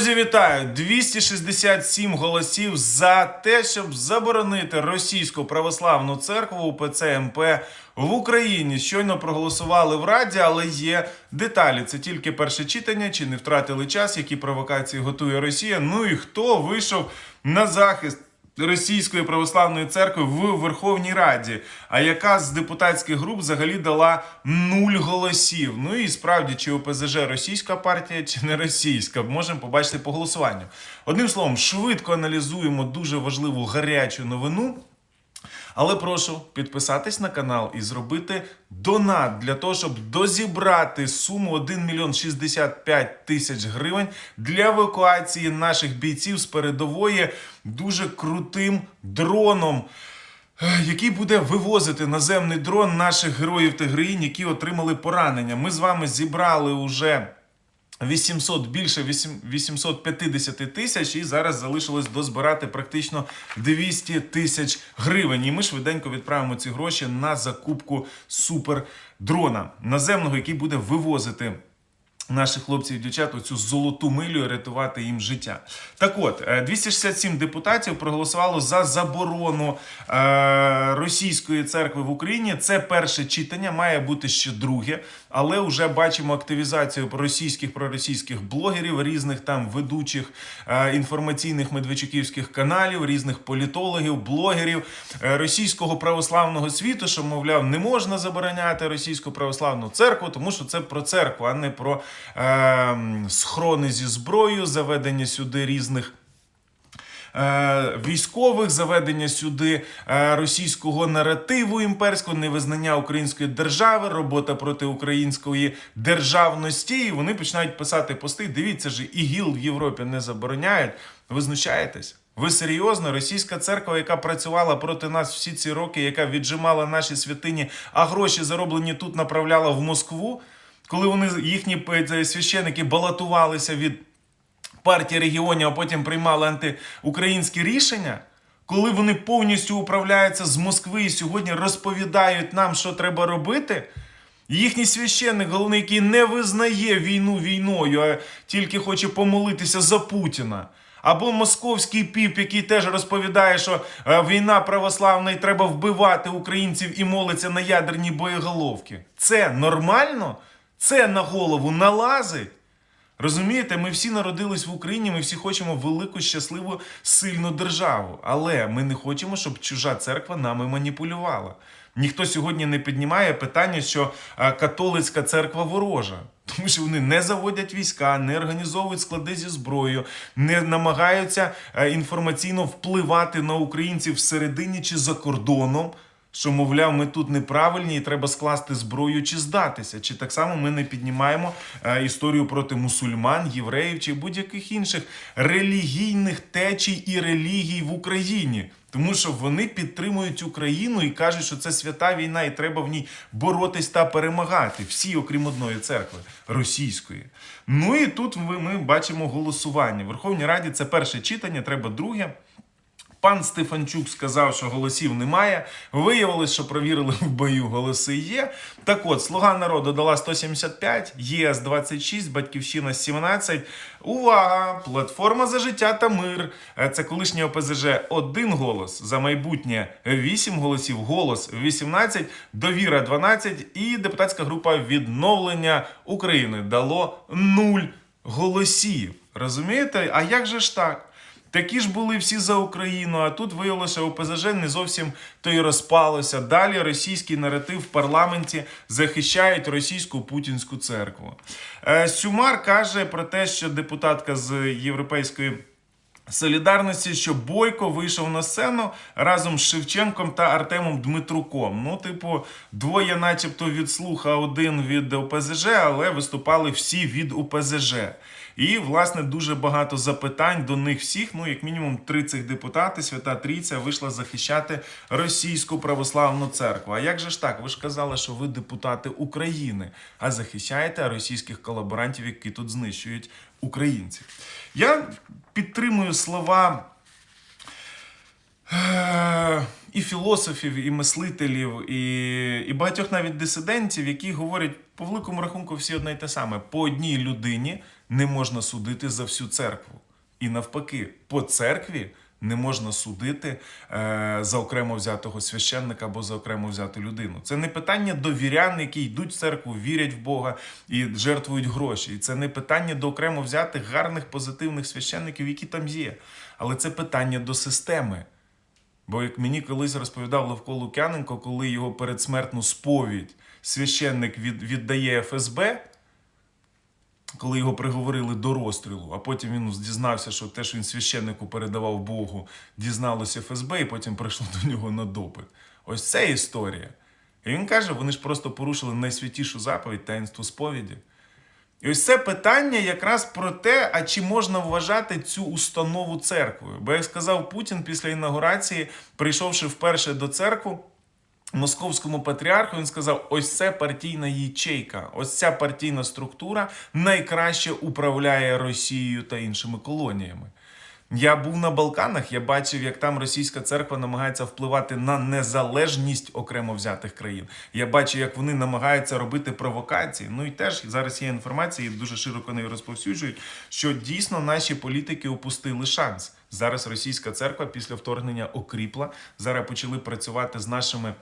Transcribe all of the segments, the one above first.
Друзі, вітаю! 267 голосів за те, щоб заборонити російську православну церкву УПЦ МП в Україні. Щойно проголосували в Раді, але є деталі. Це тільки перше читання. Чи не втратили час, які провокації готує Росія? Ну і хто вийшов на захист? Російської православної церкви в Верховній Раді, а яка з депутатських груп взагалі дала нуль голосів. Ну і справді, чи ОПЗЖ російська партія, чи не російська, можемо побачити по голосуванню. Одним словом, швидко аналізуємо дуже важливу гарячу новину. Але прошу підписатись на канал і зробити донат для того, щоб дозібрати суму 1 мільйон 65 тисяч гривень для евакуації наших бійців з передової дуже крутим дроном. е, Який буде вивозити наземний дрон наших героїв та які отримали поранення. Ми з вами зібрали уже 800, більше 8 850 тисяч, і зараз залишилось дозбирати практично 200 тисяч гривень. І ми швиденько відправимо ці гроші на закупку супердрона наземного, який буде вивозити. Наших хлопців і дівчат оцю золоту милю рятувати їм життя. Так от, е, 267 депутатів проголосувало за заборону е, російської церкви в Україні. Це перше читання, має бути ще друге, але вже бачимо активізацію російських проросійських блогерів, різних там ведучих е, інформаційних медведчуківських каналів, різних політологів, блогерів е, російського православного світу, що мовляв, не можна забороняти російську православну церкву, тому що це про церкву, а не про е, схорони зі зброєю, заведення сюди різних. е, Військових заведення сюди е, російського наративу імперського, невизнання української держави, робота проти української державності. І вони починають писати пости. Дивіться ж, ІГІЛ в Європі не забороняють. Ви знущаєтесь? Ви серйозно? Російська церква, яка працювала проти нас всі ці роки, яка віджимала наші святині, а гроші зароблені тут направляла в Москву, коли вони їхні е, священики балотувалися від партії регіонів, а потім приймали антиукраїнські рішення, коли вони повністю управляються з Москви і сьогодні розповідають нам, що треба робити. Їхній священник, головний, який не визнає війну війною, а тільки хоче помолитися за Путіна. Або московський піп, який теж розповідає, що е, війна православна і треба вбивати українців і молиться на ядерні боєголовки. Це нормально? Це на голову налазить? Розумієте, ми всі народились в Україні, ми всі хочемо велику, щасливу, сильну державу. Але ми не хочемо, щоб чужа церква нами маніпулювала. Ніхто сьогодні не піднімає питання, що католицька церква ворожа. Тому що вони не заводять війська, не організовують склади зі зброєю, не намагаються е, інформаційно впливати на українців всередині чи за кордоном. Що, мовляв, ми тут неправильні і треба скласти зброю чи здатися. Чи так само ми не піднімаємо е, історію проти мусульман, євреїв чи будь-яких інших релігійних течій і релігій в Україні. Тому що вони підтримують Україну і кажуть, що це свята війна, і треба в ній боротись та перемагати. Всі, окрім одної церкви російської. Ну і тут ми, ми бачимо голосування. В Верховній Раді це перше читання, треба друге. Пан Стефанчук сказав, що голосів немає. Виявилось, що провірили в бою, голоси є. Так от, Слуга народу дала 175, ЄС 26, Батьківщина 17. Увага! Платформа за життя та мир. Це колишнє ОПЗЖ один голос, за майбутнє 8 голосів, голос 18, довіра 12 і депутатська група відновлення України дало 0 голосів. Розумієте? А як же ж так? Такі ж були всі за Україну, а тут виявилося, ОПЗЖ не зовсім то й розпалося. Далі російський наратив в парламенті захищають російську путінську церкву. Е, Сюмар каже про те, що депутатка з Європейської. Солідарності, що Бойко вийшов на сцену разом з Шевченком та Артемом Дмитруком. Ну, типу, двоє, начебто, від слуха, один від ОПЗЖ, але виступали всі від ОПЗЖ. І, власне, дуже багато запитань до них всіх. Ну, як мінімум, три цих депутати, Свята Трійця, вийшла захищати російську православну церкву. А як же ж так? Ви ж казали, що ви депутати України, а захищаєте російських колаборантів, які тут знищують українців. Я підтримую слова. е, І філософів, і мислителів, і, і багатьох навіть дисидентів, які говорять по великому рахунку всі одне й те саме: по одній людині не можна судити за всю церкву. І навпаки, по церкві не можна судити е, за окремо взятого священника або за окремо взяту людину. Це не питання до вірян, які йдуть в церкву, вірять в Бога і жертвують гроші. І це не питання до окремо взятих гарних позитивних священників, які там є. Але це питання до системи. Бо як мені колись розповідав Левко Лук'яненко, коли його передсмертну сповідь священник від, віддає ФСБ, коли його приговорили до розстрілу, а потім він дізнався, що те, що він священнику передавав Богу, дізналося ФСБ, і потім прийшло до нього на допит. Ось це історія. І він каже: вони ж просто порушили найсвятішу заповідь таїнство сповіді. І ось це питання якраз про те, а чи можна вважати цю установу церквою. Бо, як сказав Путін після інаугурації, прийшовши вперше до церкви, московському патріарху, він сказав: ось це партійна ячейка, ось ця партійна структура найкраще управляє Росією та іншими колоніями. Я був на Балканах, я бачив, як там російська церква намагається впливати на незалежність окремо взятих країн. Я бачу, як вони намагаються робити провокації. Ну і теж зараз є інформація, і дуже широко нею розповсюджують, що дійсно наші політики упустили шанс. Зараз російська церква після вторгнення окріпла. Зараз почали працювати з нашими.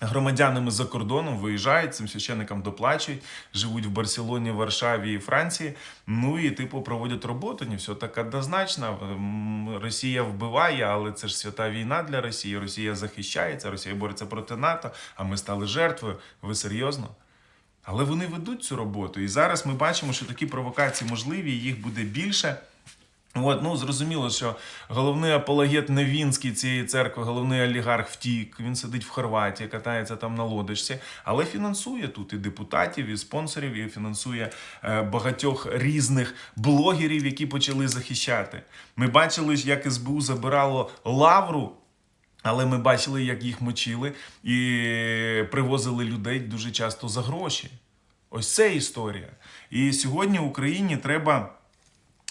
Громадянами за кордоном виїжджають, цим священникам доплачують, живуть в Барселоні, Варшаві і Франції. Ну і типу проводять роботу. Не все так однозначно. Росія вбиває, але це ж свята війна для Росії. Росія захищається, Росія бореться проти НАТО. А ми стали жертвою. Ви серйозно? Але вони ведуть цю роботу. І зараз ми бачимо, що такі провокації можливі, їх буде більше. От, ну зрозуміло, що головний апологет Невінський цієї церкви, головний олігарх втік. Він сидить в Хорватії, катається там на лодочці, але фінансує тут і депутатів, і спонсорів, і фінансує е, багатьох різних блогерів, які почали захищати. Ми бачили, як СБУ забирало лавру. Але ми бачили, як їх мочили і привозили людей дуже часто за гроші. Ось це історія. І сьогодні Україні треба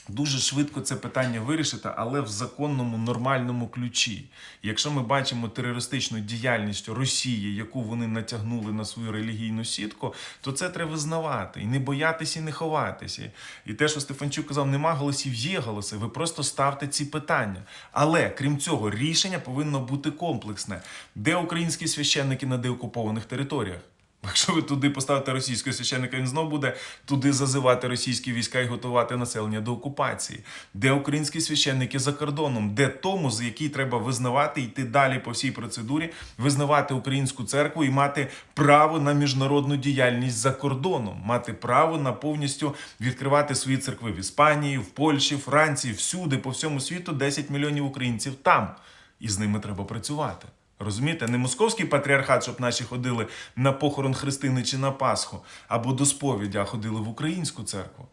дуже швидко це питання вирішити, але в законному нормальному ключі. Якщо ми бачимо терористичну діяльність Росії, яку вони натягнули на свою релігійну сітку, то це треба визнавати і не боятися, і не ховатися. І те, що Стефанчук казав, нема голосів, є голоси. Ви просто ставте ці питання. Але крім цього, рішення повинно бути комплексне. Де українські священники на деокупованих територіях? Якщо ви туди поставите російського священника, він знов буде туди зазивати російські війська і готувати населення до окупації. Де українські священники за кордоном, де тому, з який треба визнавати, йти далі по всій процедурі, визнавати українську церкву і мати право на міжнародну діяльність за кордоном, мати право на повністю відкривати свої церкви в Іспанії, в Польщі, Франції, всюди, по всьому світу 10 мільйонів українців там. І з ними треба працювати. Розумієте, не московський патріархат, щоб наші ходили на похорон Христини чи на Пасху, або до сповіді, а ходили в українську церкву.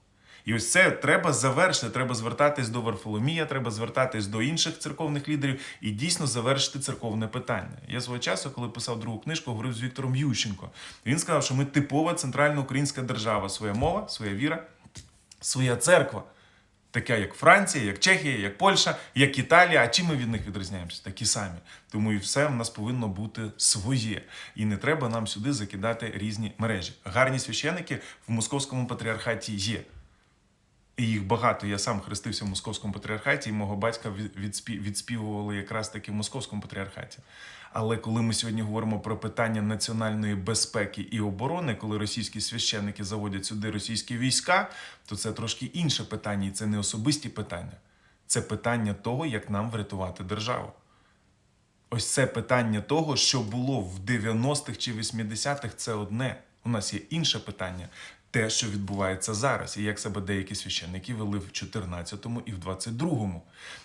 І ось це треба завершити. Треба звертатись до Варфоломія, треба звертатись до інших церковних лідерів і дійсно завершити церковне питання. Я свого часу, коли писав другу книжку, говорив з Віктором Ющенко. Він сказав, що ми типова центральна українська держава, своя мова, своя віра, своя церква. Така як Франція, як Чехія, як Польща, як Італія. А чим ми від них відрізняємося? Такі самі. Тому і все в нас повинно бути своє. І не треба нам сюди закидати різні мережі. Гарні священики в московському патріархаті є. І їх багато. Я сам хрестився в московському патріархаті, і мого батька відспівували якраз таки в московському патріархаті. Але коли ми сьогодні говоримо про питання національної безпеки і оборони, коли російські священники заводять сюди російські війська, то це трошки інше питання, і це не особисті питання. Це питання того, як нам врятувати державу. Ось це питання того, що було в 90-х чи 80-х, це одне. У нас є інше питання. Те, що відбувається зараз, і як себе деякі священники вели в 14-му і в 22-му.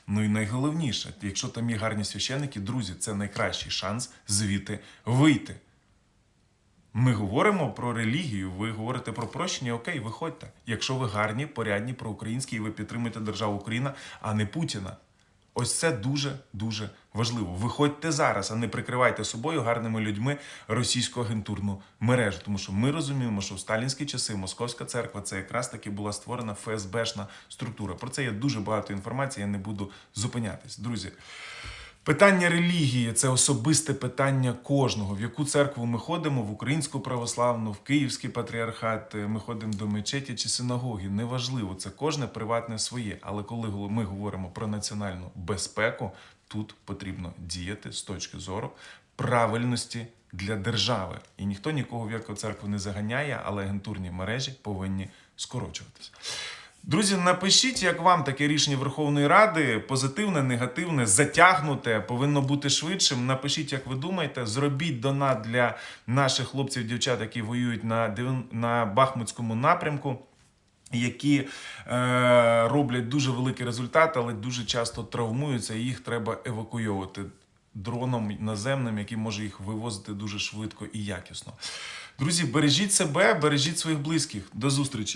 Ну і найголовніше, якщо там є гарні священники, друзі, це найкращий шанс звідти вийти. Ми говоримо про релігію, ви говорите про прощення, окей, виходьте. Якщо ви гарні, порядні, проукраїнські, і ви підтримуєте державу Україна, а не Путіна. Ось це дуже дуже важливо. Виходьте зараз, а не прикривайте собою гарними людьми російську агентурну мережу. Тому що ми розуміємо, що в сталінські часи Московська церква це якраз таки була створена ФСБшна структура. Про це є дуже багато інформації. Я не буду зупинятись, друзі. Питання релігії це особисте питання кожного. В яку церкву ми ходимо, в українську православну, в Київський патріархат, ми ходимо до мечеті чи синагоги. Неважливо, це кожне приватне своє. Але коли ми говоримо про національну безпеку, тут потрібно діяти з точки зору правильності для держави. І ніхто нікого в яку церкву не заганяє, але агентурні мережі повинні скорочуватися. Друзі, напишіть, як вам таке рішення Верховної Ради, позитивне, негативне, затягнуте, повинно бути швидшим. Напишіть, як ви думаєте, зробіть донат для наших хлопців, дівчат, які воюють на, на Бахмутському напрямку. Які е, роблять дуже великий результат, але дуже часто травмуються, і їх треба евакуйовувати дроном наземним, який може їх вивозити дуже швидко і якісно. Друзі, бережіть себе, бережіть своїх близьких. До зустрічі!